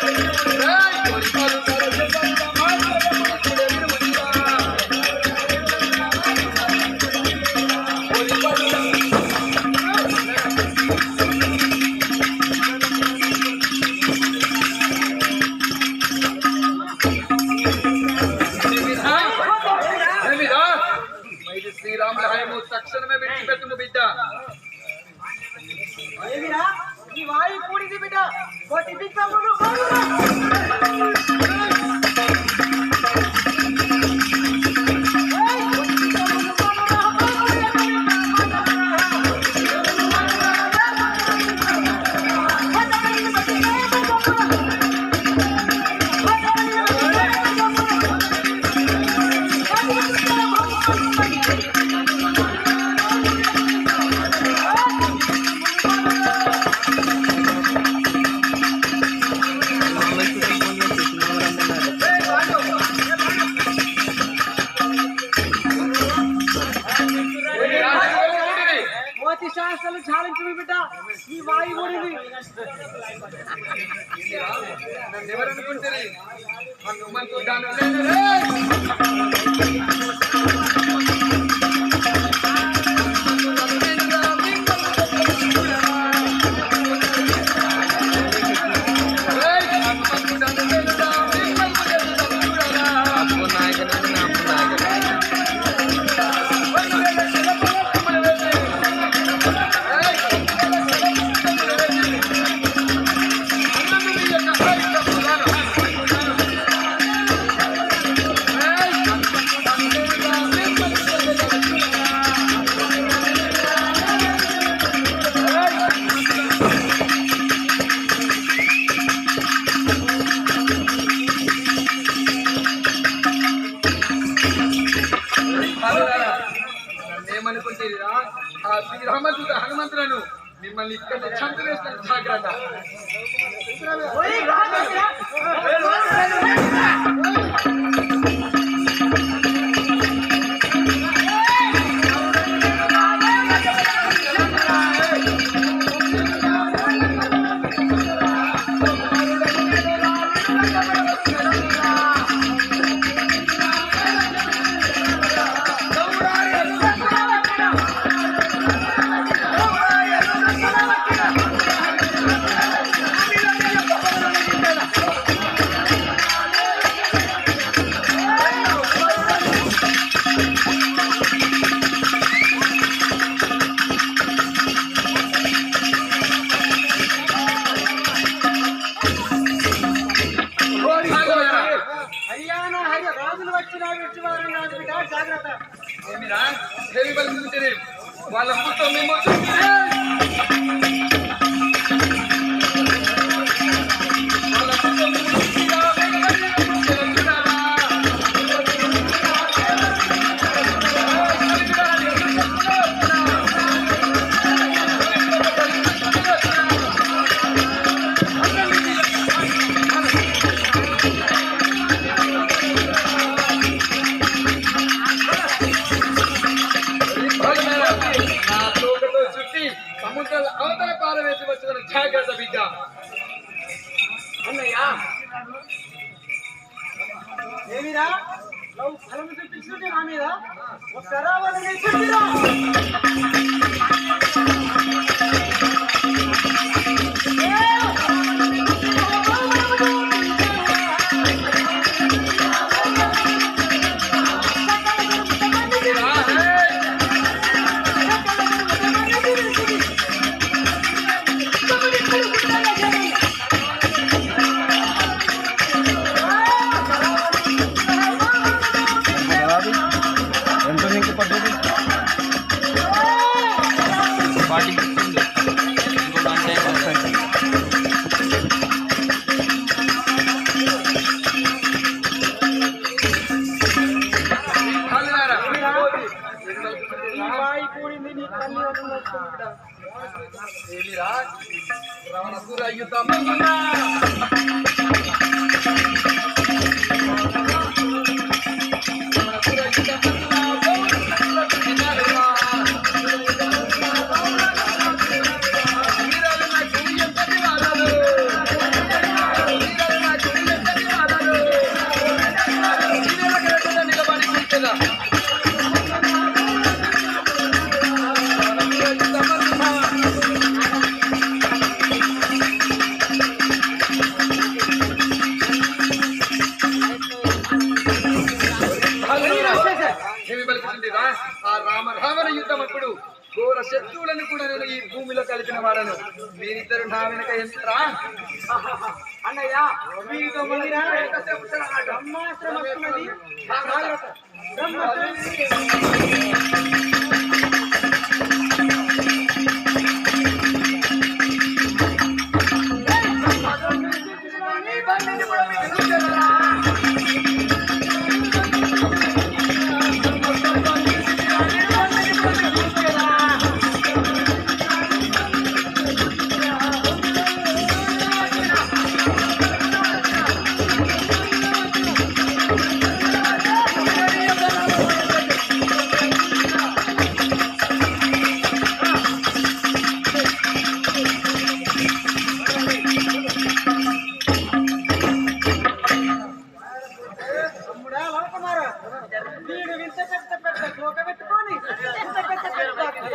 ¡Ay, ఏమనుకుంటేరా ఆ శ్రీరామదూత హనుమంతులను మిమ్మల్ని ఇక్కడ చంపివేస్తాను. జాగ్రత్త. రామేశ్వర జాగ్రత్త బిడ్డ. అన్నయ్యా. ఏమిరా? నువ్వు ఫలం చూపించుకుంటే నా మీద? ఒక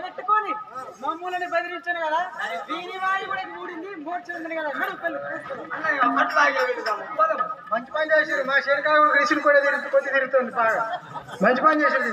పెట్టుకొని మమ్మల్ని బెదిరించాను కదా. దీని వాడి కూడా మూడింది మూర్చుంది కదా. మంచి పని చేసారు మా శరీరం కూడా కూడా తిరుగుతూ కొద్ది తిరుగుతుంది బాగా. మంచి పని చేసారు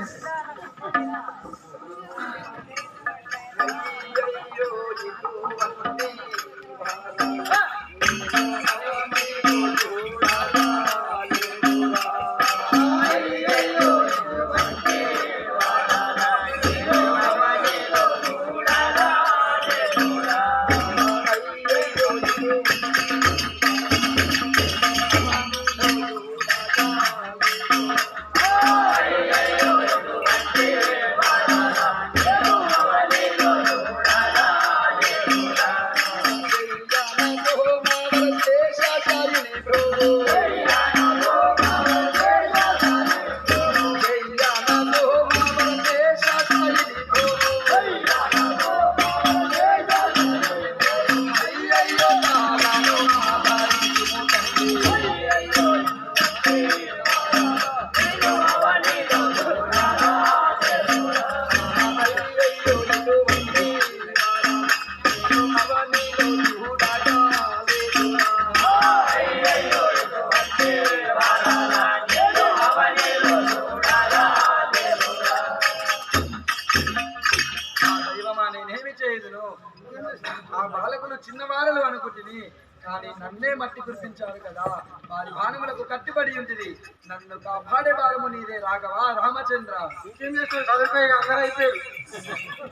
కానీ నన్నే మట్టి కురిపించారు కదా. వారి బాణములకు కట్టుబడి ఉంటుంది నన్ను కాపాడే భాగము నీదే రాఘవా రామచంద్ర. ఇంకేం చేస్తారు చదువుపోయి అందరూ అయిపోయారు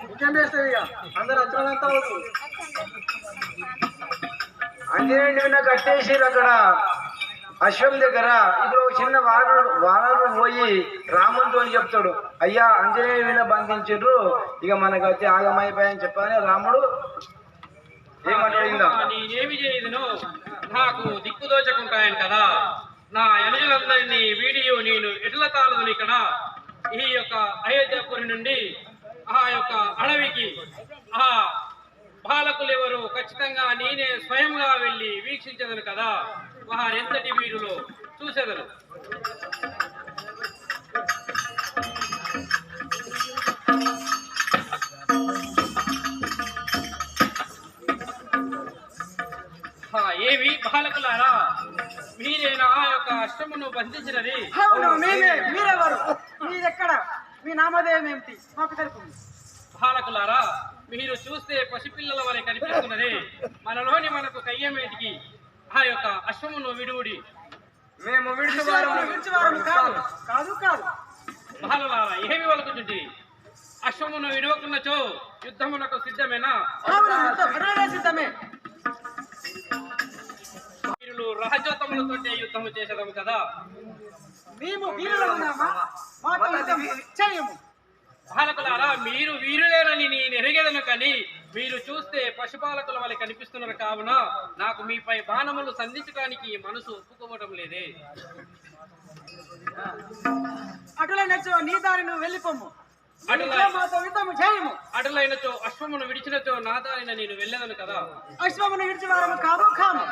ఇంకేం చేస్తారు ఇక? అందరు అచ్చనంతా అవుతుంది అంజనేయుడి మీద కట్టేసారు అక్కడ. అశ్వం దగ్గర. ఇప్పుడు ఒక చిన్న వానరుడు వానరుడు పోయి రామునితో చెప్తాడు అయ్యా అంజనేయుడి మీద బంధించారు ఇక మనకు వచ్చి ఆగమైపోయాయని చెప్పని రాముడు ఏమంటాడు నేనేమి చేయదును నాకు దిక్కుదోచకుంటాయని కదా. నా ఎనుజులందరినీ వీడియో నేను ఎట్ల తాళదును ఇక్కడ ఈ యొక్క అయోధ్యపురి నుండి ఆ యొక్క అడవికి. ఆ బాలకులు ఎవరు ఖచ్చితంగా నేనే స్వయంగా వెళ్ళి వీక్షించదను కదా. వారెంతటి వీరులో చూసేదను. ఆ, ఏమి బాలకులారా మీరేనా ఆ యొక్క అష్టమును బంధించినది. అవును మేమే మీరెవరు? మీరెక్కడ? మీ నామధేయం ఏమిటి? మాకు తెలుపుంది బాలకులారా మీరు చూస్తే పసిపిల్లల వలె కనిపిస్తున్నది. మనలోని మనకు కయ్యమేటికి ఆ యొక్క అశ్వమును విడువుడి మేము విడిచివారము. కాదు. కాదు. కాదు బాలలారా ఏమి వలకుచుంటి అశ్వమును విడవకున్నచో యుద్ధమునకు సిద్ధమేనా? సిద్ధమే. వీరులు రహజోతములతోటే యుద్ధము చేసేదము కదా? మేము బాలకులారా మీరు వీరులేనని నేను ఎరగేదను కానీ మీరు చూస్తే పశుపాలకుల వలె కనిపిస్తున్నారు కావున నాకు మీపై బాణములు సంధించడానికి మనసు ఒప్పుకోవడం లేదే. అటులై నచ్చో నీ దారి నువ్వు వెళ్ళిపోము అటులైనచో అశ్వమును విడిచినచో నా దారిన నేను వెళ్ళేదను కదా? అశ్వమును విడిచి వారము కాము కాము.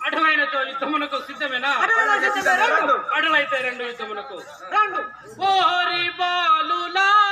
అటులైనచో యుద్ధమునకు సిద్ధమేనా? సిద్ధమే రండు. యుద్ధమునకు. రండు. ఓరి బాలులారా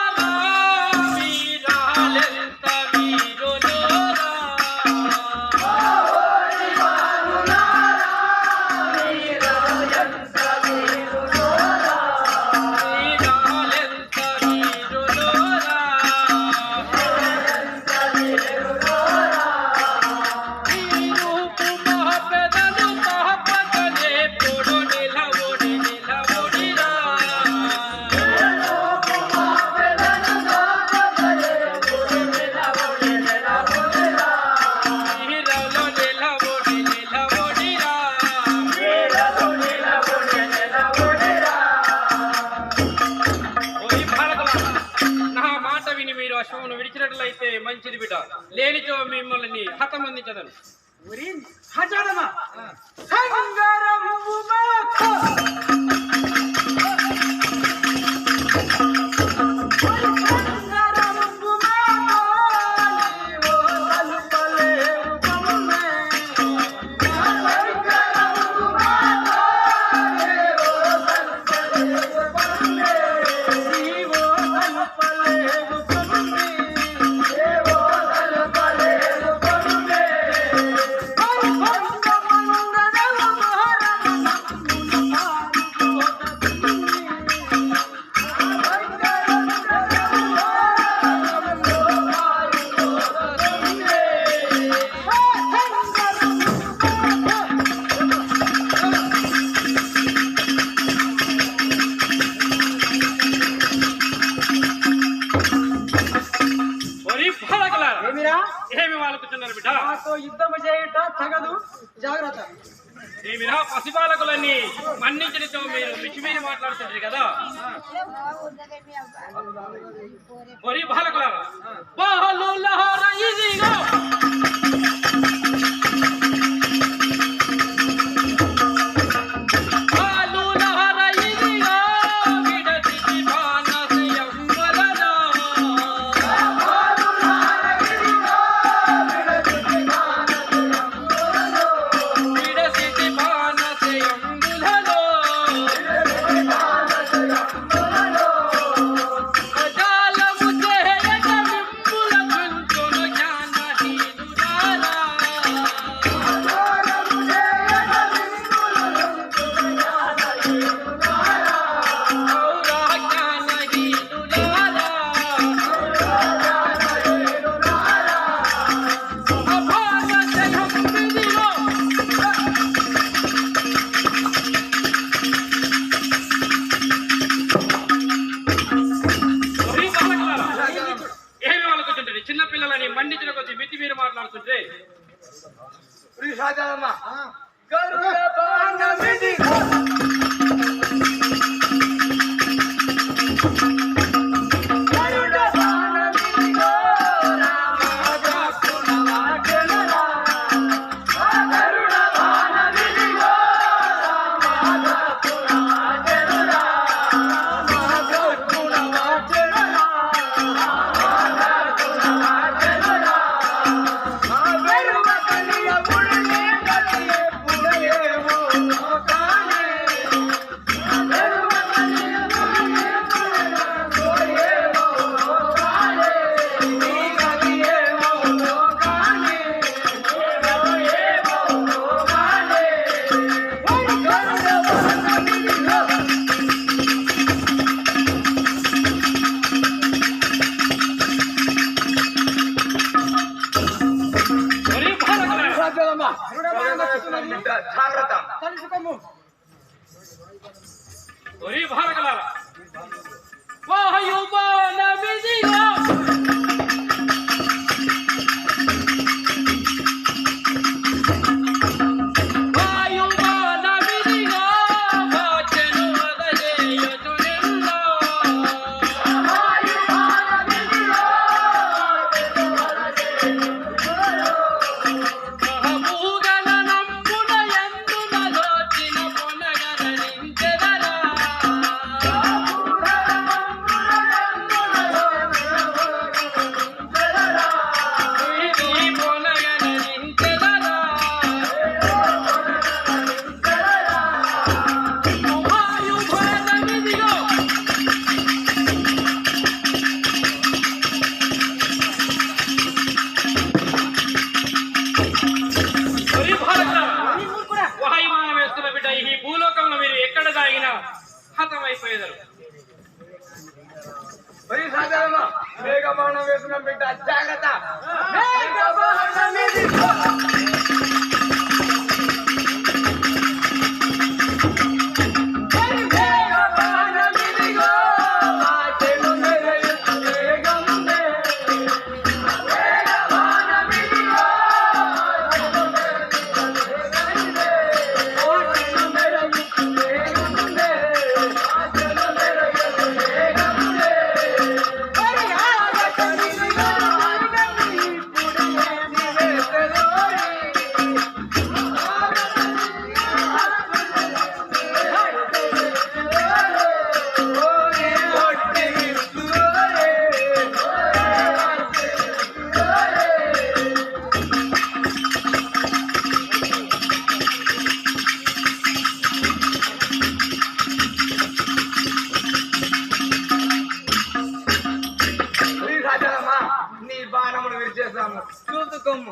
ভালো బాలకులారా, జాగ్రత్త తలుచుకోము ఒరి బాలకులారా. వాయుబాణమిదిగో. వాయుబాణమిదిగో. como?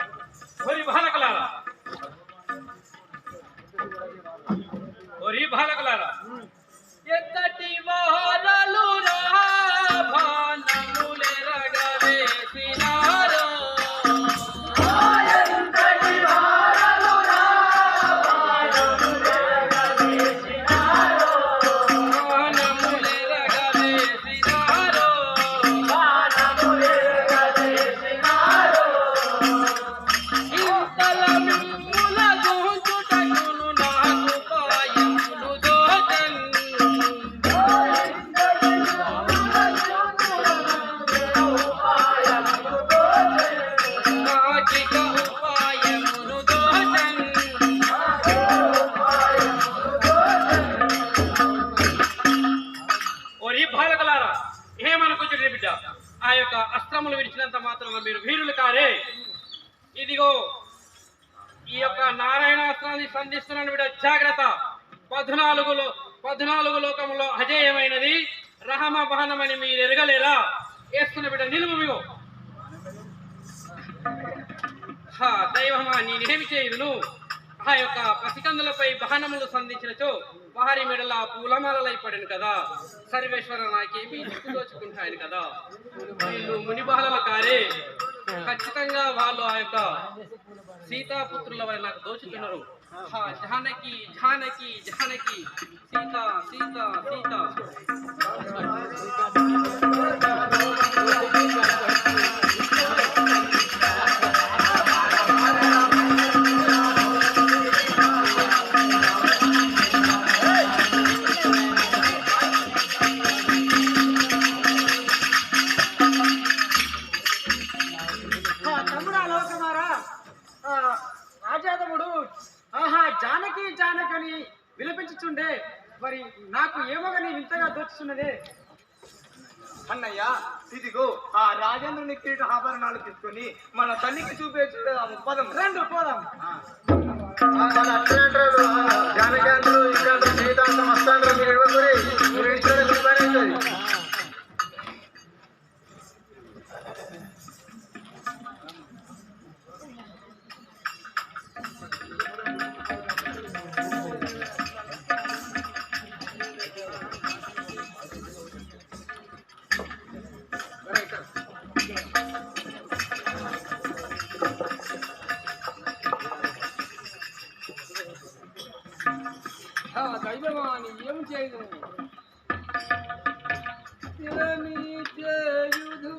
సంధించినచో వారి మెడల పూలమాలలై పడిన కదా సర్వేశ్వర నాకేమి దోచుకుంటాయని కదా. వీళ్ళు మునిబాలల కారే ఖచ్చితంగా వాళ్ళు ఆ యొక్క సీతాపుత్రుల వారి నాకు దోచుతున్నారు. హా, జానకి జానకి జానకి సీత సీత సీత. విలపించుచుండే మరి నాకు ఏమోగాని వింతగా దోచుతున్నదే. అన్నయ్య ఇదిగో ఆ రాజేంద్రుని కిరీట ఆభరణాలు తీసుకొని మన తల్లికి చూపే పదం. రండి పోదాం. జానకాంతులు ఇంకా సీతాంతం వస్తాండ్రు మీరు ఇవ్వకూరి మీరు ఇచ్చిన పని అవుతుంది ఆ దైవమాని ఏం చేయదు ఏమి చేయుదు